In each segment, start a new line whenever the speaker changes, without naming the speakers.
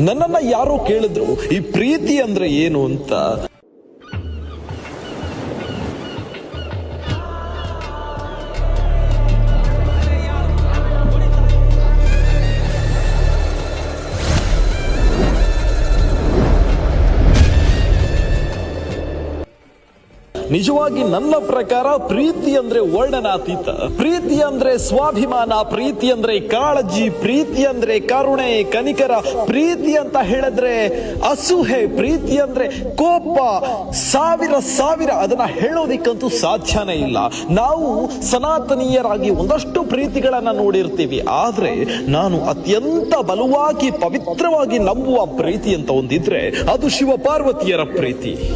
ನನ್ನನ್ನ ಯಾರೋ ಕೇಳಿದ್ರು ಈ ಪ್ರೀತಿ ಅಂದ್ರೆ ಏನು ಅಂತ ನಿಜವಾಗಿ ನನ್ನ ಪ್ರಕಾರ ಪ್ರೀತಿ ಅಂದ್ರೆ ವರ್ಣನಾತೀತ. ಪ್ರೀತಿ ಅಂದ್ರೆ ಸ್ವಾಭಿಮಾನ, ಪ್ರೀತಿ ಅಂದ್ರೆ ಕಾಳಜಿ, ಪ್ರೀತಿ ಅಂದ್ರೆ ಕರುಣೆ, ಕನಿಕರ. ಪ್ರೀತಿ ಅಂತ ಹೇಳಿದ್ರೆ ಅಸೂಹೆ, ಪ್ರೀತಿ ಅಂದ್ರೆ ಕೋಪ, ಸಾವಿರ ಸಾವಿರ ಅದನ್ನ ಹೇಳೋದಿಕ್ಕಂತೂ ಸಾಧ್ಯನೇ ಇಲ್ಲ. ನಾವು ಸನಾತನೀಯರಾಗಿ ಒಂದಷ್ಟು ಪ್ರೀತಿಗಳನ್ನ ನೋಡಿರ್ತೀವಿ. ಆದ್ರೆ ನಾನು ಅತ್ಯಂತ ಬಲವಾಗಿ, ಪವಿತ್ರವಾಗಿ ನಂಬುವ ಪ್ರೀತಿ ಅಂತ ಒಂದಿದ್ರೆ ಅದು ಶಿವಪಾರ್ವತಿಯರ ಪ್ರೀತಿ.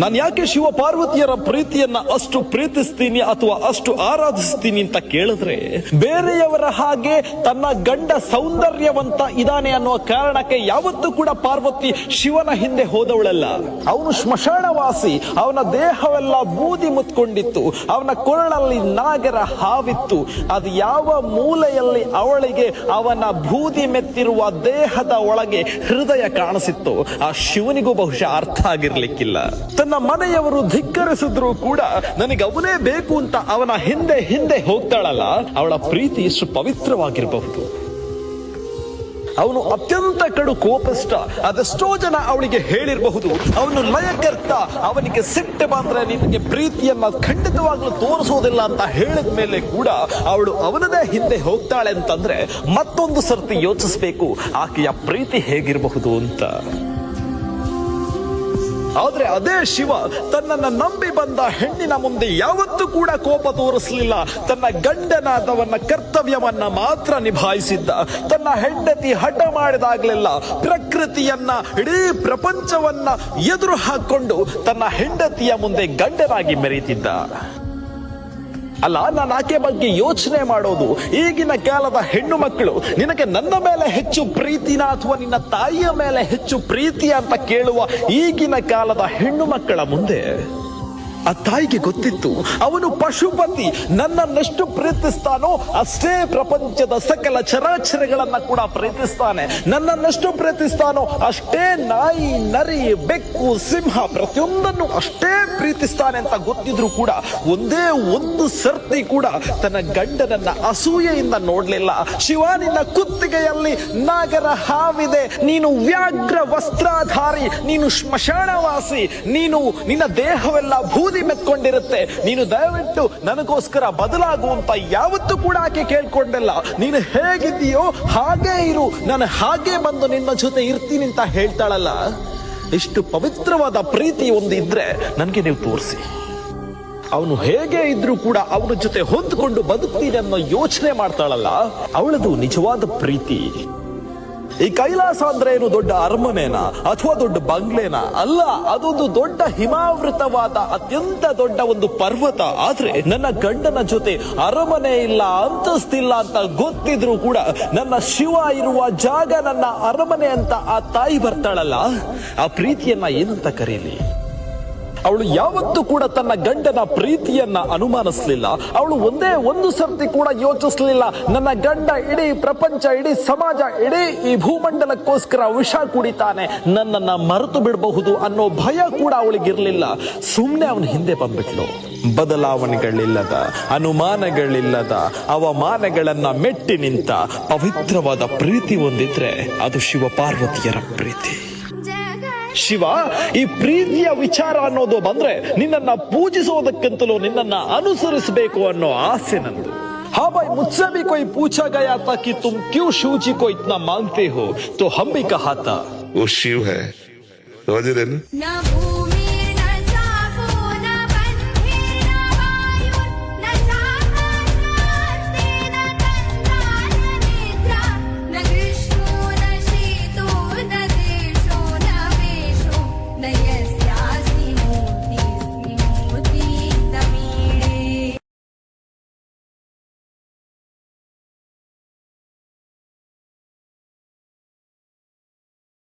ನಾನು ಯಾಕೆ ಶಿವ ಪಾರ್ವತಿಯರ ಪ್ರೀತಿಯನ್ನ ಅಷ್ಟು ಪ್ರೀತಿಸ್ತೀನಿ ಅಥವಾ ಅಷ್ಟು ಆರಾಧಿಸ್ತೀನಿ ಅಂತ ಕೇಳಿದ್ರೆ ಬೇರೆಯವರ ಹಾಗೆ ತನ್ನ ಗಂಡ ಸೌಂದರ್ಯವಂತ ಇದಾನೆ ಅನ್ನುವ ಕಾರಣಕ್ಕೆ ಯಾವತ್ತೂ ಕೂಡ ಪಾರ್ವತಿ ಶಿವನ ಹಿಂದೆ ಹೋದವಳಲ್ಲ. ಅವನು ಸ್ಮಶಾನವಾಸಿ ಅವನ ದೇಹವೆಲ್ಲ ಬೂದಿ ಮುತ್ಕೊಂಡಿತ್ತು, ಅವನ ಕೊರಳಲ್ಲಿ ನಾಗರ ಹಾವಿತ್ತು. ಅದು ಯಾವ ಮೂಲೆಯಲ್ಲಿ ಅವಳಿಗೆ ಅವನ ಬೂದಿ ಮೆತ್ತಿರುವ ದೇಹದ ಒಳಗೆ ಹೃದಯ ಕಾಣಿಸಿತ್ತು. ಆ ಶಿವನಿಗೂ ಬಹುಶಃ ಅರ್ಥ ಆಗಿರ್ಲಿಕ್ಕಿಲ್ಲ. ತನ್ನ ಮನೆಯವರು ಧಿಕ್ಕರಿಸಿದ್ರು ಕೂಡ ನನಗೆ ಅವನೇ ಬೇಕು ಅಂತ ಅವನ ಹಿಂದೆ ಹಿಂದೆ ಹೋಗ್ತಾಳಲ್ಲ, ಅವಳ ಪ್ರೀತಿ ಎಷ್ಟು ಪವಿತ್ರವಾಗಿರಬಹುದು. ಅವನು ಅತ್ಯಂತ ಕಡು ಕೋಪಸ್ಟ ಅದೆಷ್ಟೋ ಜನ ಅವಳಿಗೆ ಹೇಳಿರಬಹುದು, ಅವನು ಲಯಕರ್ತ, ಅವನಿಗೆ ಸಿಟ್ಟು ಬಂದ್ರೆ ನಿನಗೆ ಪ್ರೀತಿಯನ್ನ ಖಂಡಿತವಾಗ್ಲೂ ತೋರಿಸೋದಿಲ್ಲ ಅಂತ ಹೇಳಿದ ಮೇಲೆ ಕೂಡ ಅವಳು ಅವನದೇ ಹಿಂದೆ ಹೋಗ್ತಾಳೆ ಅಂತಂದ್ರೆ ಮತ್ತೊಂದು ಸರ್ತಿ ಯೋಚಿಸ್ಬೇಕು, ಆಕೆಯ ಪ್ರೀತಿ ಹೇಗಿರಬಹುದು ಅಂತ. ಆದ್ರೆ ಅದೇ ಶಿವ ತನ್ನನ್ನು ನಂಬಿ ಬಂದ ಹೆಣ್ಣಿನ ಮುಂದೆ ಯಾವತ್ತೂ ಕೂಡ ಕೋಪ ತೋರಿಸಲಿಲ್ಲ. ತನ್ನ ಗಂಡನಾದವನ್ನ ಕರ್ತವ್ಯವನ್ನ ಮಾತ್ರ ನಿಭಾಯಿಸಿದ್ದ. ತನ್ನ ಹೆಂಡತಿ ಹಠ ಮಾಡಿದಾಗಲೆಲ್ಲ ಪ್ರಕೃತಿಯನ್ನ, ಇಡೀ ಪ್ರಪಂಚವನ್ನ ಎದುರು ಹಾಕೊಂಡು ತನ್ನ ಹೆಂಡತಿಯ ಮುಂದೆ ಗಂಡನಾಗಿ ಮೆರೀತಿದ್ದ ಅಲ್ಲ, ನಾನು ಆಕೆ ಬಗ್ಗೆ ಯೋಚನೆ ಮಾಡೋದು ಈಗಿನ ಕಾಲದ ಹೆಣ್ಣು ಮಕ್ಕಳು. ನಿನಗೆ ನನ್ನ ಮೇಲೆ ಹೆಚ್ಚು ಪ್ರೀತಿನ ಅಥವಾ ನಿನ್ನ ತಾಯಿಯ ಮೇಲೆ ಹೆಚ್ಚು ಪ್ರೀತಿ ಅಂತ ಕೇಳುವ ಈಗಿನ ಕಾಲದ ಹೆಣ್ಣು ಮಕ್ಕಳ ಮುಂದೆ? ಆ ತಾಯಿಗೆ ಗೊತ್ತಿತ್ತು, ಅವನು ಪಶುಪತಿ, ನನ್ನನ್ನೆಷ್ಟು ಪ್ರೀತಿಸ್ತಾನೋ ಅಷ್ಟೇ ಪ್ರಪಂಚದ ಸಕಲ ಚರಾಚರಗಳನ್ನ ಕೂಡ ಪ್ರೀತಿಸ್ತಾನೆ. ನನ್ನನ್ನೆಷ್ಟು ಪ್ರೀತಿಸ್ತಾನೋ ಅಷ್ಟೇ ನಾಯಿ, ನರಿ, ಬೆಕ್ಕು, ಸಿಂಹ ಪ್ರತಿಯೊಂದನ್ನು ಅಷ್ಟೇ ಪ್ರೀತಿಸ್ತಾನೆ ಅಂತ ಗೊತ್ತಿದ್ರು ಕೂಡ ಒಂದೇ ಒಂದು ಸರ್ತಿ ಕೂಡ ತನ್ನ ಗಂಡನನ್ನ ಅಸೂಯೆಯಿಂದ ನೋಡ್ಲಿಲ್ಲ. ಶಿವಾನಿನ ಕುತ್ತಿಗೆಯಲ್ಲಿ ನಾಗರ ಹಾವಿದೆ. ನೀನು ವ್ಯಾಘ್ರ ವಸ್ತ್ರಾಧಾರಿ, ನೀನು ಸ್ಮಶಾನವಾಸಿ ನೀನು ನಿನ್ನ ದೇಹವೆಲ್ಲ ಬೂದಿ ಮೆತ್ಕೊಂಡಿರುತ್ತೆ. ನೀನು ದಯವಿಟ್ಟು ನನಗೋಸ್ಕರ ಬದಲಾಗುವಂತ ಯಾವತ್ತೂ ಕೂಡ ಆಕೆ ಕೇಳ್ಕೊಂಡಿಲ್ಲ. ನೀನು ಹೇಗಿದ್ದೀಯೋ ಹಾಗೇ ಇರು. ನಾನು ಹಾಗೆ ಬಂದು ನಿನ್ನ ಜೊತೆ ಇರ್ತೀನಿ ಅಂತ ಹೇಳ್ತಾಳಲ್ಲ. ಇಷ್ಟು ಪವಿತ್ರವಾದ ಪ್ರೀತಿ ಒಂದು ಇದ್ರೆ ನನಗೆ ನೀವು ತೋರಿಸಿ. ಅವನು ಹೇಗೆ ಇದ್ರೂ ಕೂಡ ಅವನ ಜೊತೆ ಹೊಂದ್ಕೊಂಡು ಬದುಕ್ತೀನಿ ಅನ್ನೋ ಯೋಚನೆ ಮಾಡ್ತಾಳಲ್ಲ, ಅವಳದು ನಿಜವಾದ ಪ್ರೀತಿ. ಈ ಕೈಲಾಸ ಅಂದ್ರೆ ಏನು? ದೊಡ್ಡ ಅರಮನೆನಾ? ಅಥವಾ ದೊಡ್ಡ ಬಂಗ್ಲೆನಾ? ಅಲ್ಲ, ಅದೊಂದು ದೊಡ್ಡ ಹಿಮಾವೃತವಾದ ಅತ್ಯಂತ ದೊಡ್ಡ ಒಂದು ಪರ್ವತ. ಆದ್ರೆ ನನ್ನ ಗಂಡನ ಜೊತೆ ಅರಮನೆ ಇಲ್ಲ, ಅಂತಸ್ತಿಲ್ಲ ಅಂತ ಗೊತ್ತಿದ್ರು ಕೂಡ ನನ್ನ ಶಿವ ಇರುವ ಜಾಗ ನನ್ನ ಅರಮನೆ ಅಂತ ಆ ತಾಯಿ ಬರ್ತಾಳಲ್ಲ? ಆ ಪ್ರೀತಿಯನ್ನ ಏನಂತ ಕರೀಲಿ? ಅವಳು ಯಾವತ್ತೂ ಕೂಡ ತನ್ನ ಗಂಡನ ಪ್ರೀತಿಯನ್ನ ಅನುಮಾನಿಸ್ಲಿಲ್ಲ. ಅವಳು ಒಂದೇ ಒಂದು ಸರ್ತಿ ಕೂಡ ಯೋಚಿಸ್ಲಿಲ್ಲ. ನನ್ನ ಗಂಡ ಇಡೀ ಪ್ರಪಂಚ, ಇಡೀ ಸಮಾಜ, ಇಡೀ ಈ ಭೂಮಂಡಲಕ್ಕೋಸ್ಕರ ವಿಷ ಕುಡಿತಾನೆ. ನನ್ನನ್ನ ಮರೆತು ಬಿಡಬಹುದು ಅನ್ನೋ ಭಯ ಕೂಡ ಅವಳಿಗಿರ್ಲಿಲ್ಲ. ಸುಮ್ಮನೆ ಅವನ ಹಿಂದೆ ಬಂದ್ಬಿಟ್ಲು. ಬದಲಾವಣೆಗಳಿಲ್ಲದ, ಅನುಮಾನಗಳಿಲ್ಲದ, ಅವಮಾನಗಳನ್ನ ಮೆಟ್ಟಿ ನಿಂತ ಪವಿತ್ರವಾದ ಪ್ರೀತಿ ಒಂದಿದ್ರೆ ಅದು ಶಿವಪಾರ್ವತಿಯರ ಪ್ರೀತಿ. ಶಿವ ಈ ಪ್ರೀತಿಯ ವಿಚಾರ ಅನ್ನೋದು ಬಂದ್ರೆ ನಿನ್ನನ್ನ ಪೂಜಿಸೋದಕ್ಕಿಂತಲೂ ನಿನ್ನನ್ನ ಅನುಸರಿಸಬೇಕು ಅನ್ನೋ ಆಸೆ ನಂದು हाँ भाई मुझसे भी कोई पूछा गया था कि तुम क्यों शिव जी को इतना मानते हो तो हम भी कहा था
वो शिव है समझ रहे ना
ना वो